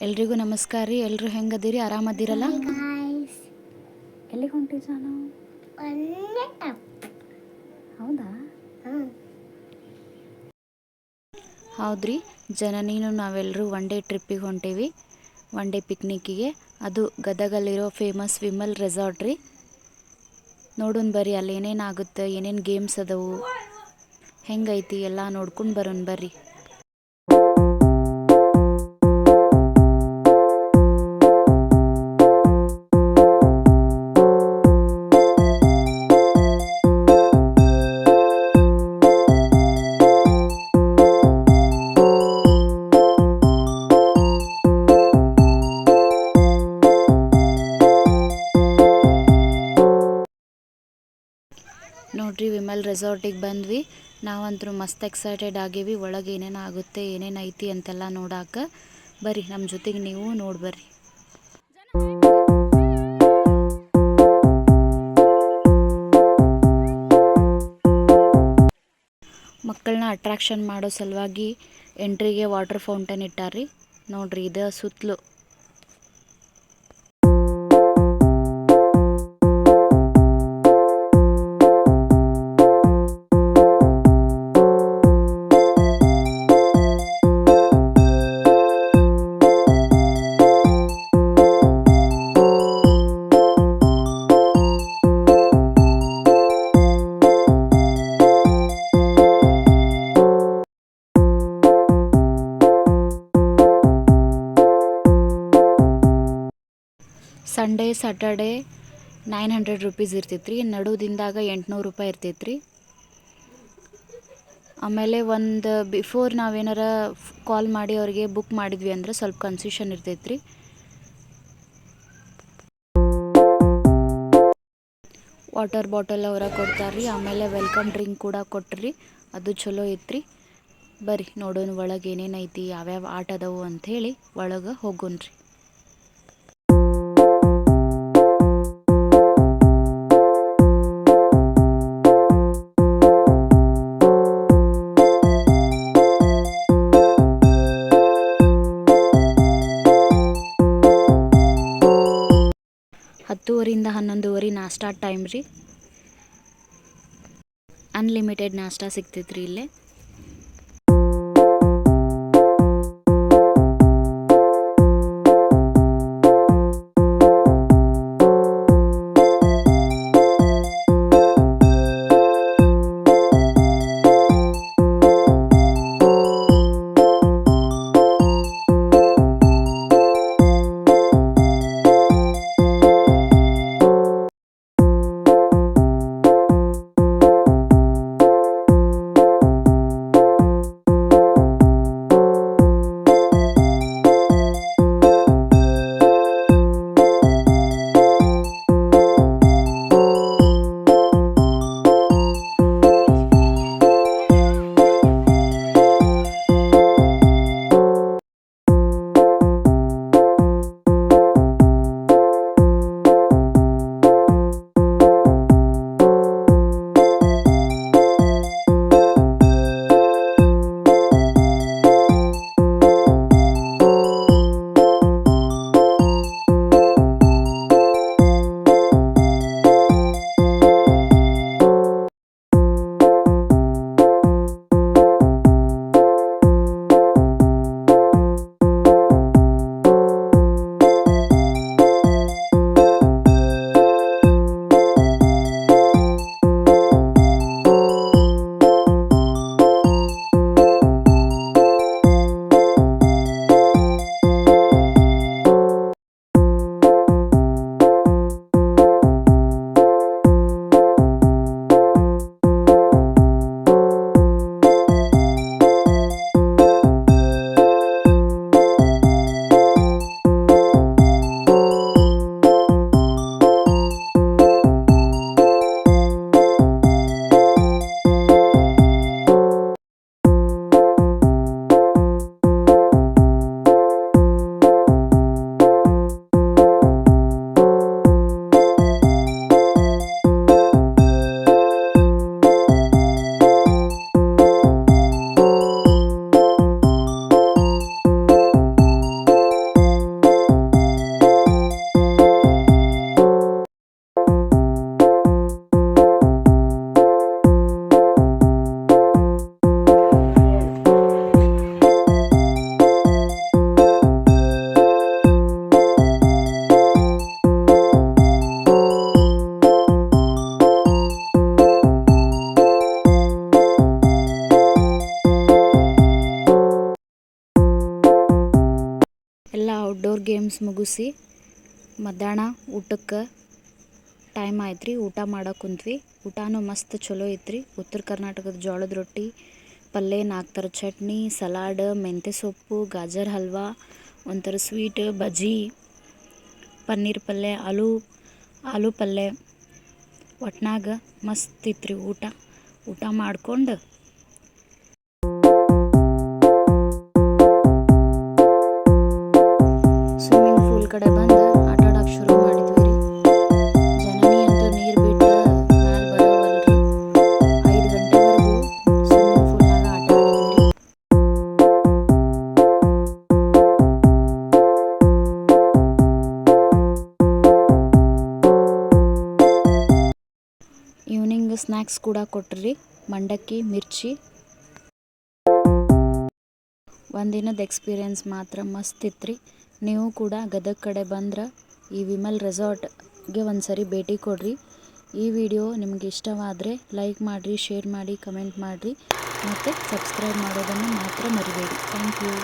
ಎಲ್ರಿಗೂ ನಮಸ್ಕಾರ ರೀ. ಎಲ್ಲರೂ ಹೆಂಗದಿರಿ? ಆರಾಮದಿರಲ್ಲ? ಎಲ್ಲಿಗೆ ಹೊಂಟಿವಿ ಜಾನು ಹೌದಾ? ಹೌದ್ರಿ. ಜನನೀನು ನಾವೆಲ್ಲರೂ ಒನ್ ಡೇ ಟ್ರಿಪ್ಪಿಗೆ ಹೊಂಟೀವಿ. ಒನ್ ಡೇ ಪಿಕ್ನಿಕ್ಕಿಗೆ ಅದು ಗದಗಲ್ಲಿರೋ ಫೇಮಸ್ ವಿಮಲ್ ರೆಸಾರ್ಟ್ ರೀ. ನೋಡೋಣ ಬರ್ರಿ ಅಲ್ಲಿ ಏನೇನು ಆಗುತ್ತೆ ಏನೇನು ಗೇಮ್ಸ್ ಅದಾವು. ಹೆಂಗೈತಿ ಎಲ್ಲ ನೋಡ್ಕೊಂಡು ಬರೋಣ ಬರ್ರಿ. ನೋಡ್ರಿ, ವಿಮಲ್ ರೆಸಾರ್ಟಿಗೆ ಬಂದ್ವಿ. ನಾವಂತೂ ಮಸ್ತ್ ಎಕ್ಸೈಟೆಡ್ ಆಗೀವಿ. ಒಳಗೆ ಏನೇನು ಆಗುತ್ತೆ, ಏನೇನು ಐತಿ ಅಂತೆಲ್ಲ ನೋಡಾಕ ಬರ್ರಿ ನಮ್ಮ ಜೊತೆಗೆ ನೀವು ನೋಡ್ಬರ್ರಿ ಮಕ್ಕಳನ್ನ ಅಟ್ರಾಕ್ಷನ್ ಮಾಡೋ ಸಲುವಾಗಿ ಎಂಟ್ರಿಗೆ ವಾಟರ್ ಫೌಂಟೇನ್ ಇಟ್ಟಾರ್ರಿ. ನೋಡ್ರಿ, ಇದು ಸುತ್ತಲೂ Sunday Saturday nine hundred rupees ಇರ್ತೈತೆ ರೀ ಎಂಟುನೂರು ರೂಪಾಯಿ ಇರ್ತೈತೆ ಆಮೇಲೆ ಒಂದು ಬಿಫೋರ್ ನಾವೇನಾರ ಕಾಲ್ ಮಾಡಿ ಅವ್ರಿಗೆ ಬುಕ್ ಮಾಡಿದ್ವಿ ಅಂದ್ರೆ ಸ್ವಲ್ಪ ಕನ್ಸ್ಯೂಷನ್ ಇರ್ತೈತೆ ವಾಟರ್ ಬಾಟಲ್ ಅವರ ಕೊಡ್ತಾರೆ ರೀ ಆಮೇಲೆ ವೆಲ್ಕಮ್ ಡ್ರಿಂಕ್ ಕೂಡ ಕೊಟ್ರಿ. ಅದು ಚಲೋ ಐತ್ರಿ. ಬರ್ರಿ ನೋಡೋಣ ಒಳಗೆ ಏನೇನೈತಿ ಯಾವ್ಯಾವ ಆಟ ಅದಾವು ಅಂಥೇಳಿ ಒಳಗೆ ಹೋಗೋಣ್ರಿ. ಹತ್ತುವರಿಂದ ಹನ್ನೊಂದುವರೆ ನಾಷ್ಟಾ ಟೈಮ್ ರೀ. ಅನ್ಲಿಮಿಟೆಡ್ ನಾಷ್ಟಾ ಸಿಗ್ತೈತ್ರಿ ಇಲ್ಲೇ. ಎಲ್ಲ ಔಟ್ಡೋರ್ ಗೇಮ್ಸ್ ಮುಗಿಸಿ, ಮಧ್ಯಾಹ್ನ ಊಟಕ್ಕೆ ಟೈಮ್ ಆಯ್ತು ರೀ ಊಟ ಮಾಡಕ್ಕೆ ಕುಂತ್ವಿ. ಊಟನೂ ಮಸ್ತ್ ಚಲೋ ಇತ್ತು ರೀ ಉತ್ತರ ಕರ್ನಾಟಕದ ಜೋಳದ ರೊಟ್ಟಿ ಪಲ್ಯ ನಾಲ್ಕು ಥರ ಚಟ್ನಿ, ಸಲಾಡ್, ಮೆಂತ್ಯ ಸೊಪ್ಪು, ಗಾಜರ್ ಹಲ್ವಾ, ಒಂಥರ ಸ್ವೀಟ್ ಬಜ್ಜಿ, ಪನ್ನೀರ್ ಪಲ್ಯ ಆಲೂ ಆಲೂ ಪಲ್ಯ ಒಟ್ನಾಗ ಮಸ್ತ್ ಇತ್ತು ರೀ ಊಟ. ಊಟ ಮಾಡ್ಕೊಂಡು ಕಡೆ ಬಂದು ಆಟ ಶುರು ಮಾಡಿದ್ವಿ ರೀ. ಜನನಿ ಅಂತೂ ನೀರು ಬಿಟ್ಟು ಮ್ಯಾಲೆ ಬರೋವಲ್ರಿ. ಐದು ಗಂಟೆವರೆಗೂ ಸ್ವಿಮ್ಮಿಂಗ್ ಪೂಲ್ನಾಗ ಆಟ ಆಡಿದ್ವಿ ಈವ್ನಿಂಗ್ ಸ್ನ್ಯಾಕ್ಸ್ ಕೂಡ ಕೊಟ್ರಿ. ಮಂಡಕ್ಕಿ, ಮಿರ್ಚಿ. ಒಂದಿನದ ಎಕ್ಸ್ಪೀರಿಯನ್ಸ್ ಮಾತ್ರ ಮಸ್ತ್ ಇತ್ತು ರೀ ನೀವು ಕೂಡ ಗದಗ ಕಡೆ ಬಂದ್ರೆ ಈ ವಿಮಲ್ ರೆಸಾರ್ಟ್ಗೆ ಒಂದು ಸರಿ ಭೇಟಿ ಕೊಡ್ರಿ. ಈ ವಿಡಿಯೋ ನಿಮಗೆ ಇಷ್ಟವಾದರೆ ಲೈಕ್ ಮಾಡಿರಿ, ಶೇರ್ ಮಾಡಿ, ಕಮೆಂಟ್ ಮಾಡಿರಿ. ಮತ್ತು ಸಬ್ಸ್ಕ್ರೈಬ್ ಮಾಡೋದನ್ನು ಮಾತ್ರ ಮರಿಬೇಡಿ. Thank you.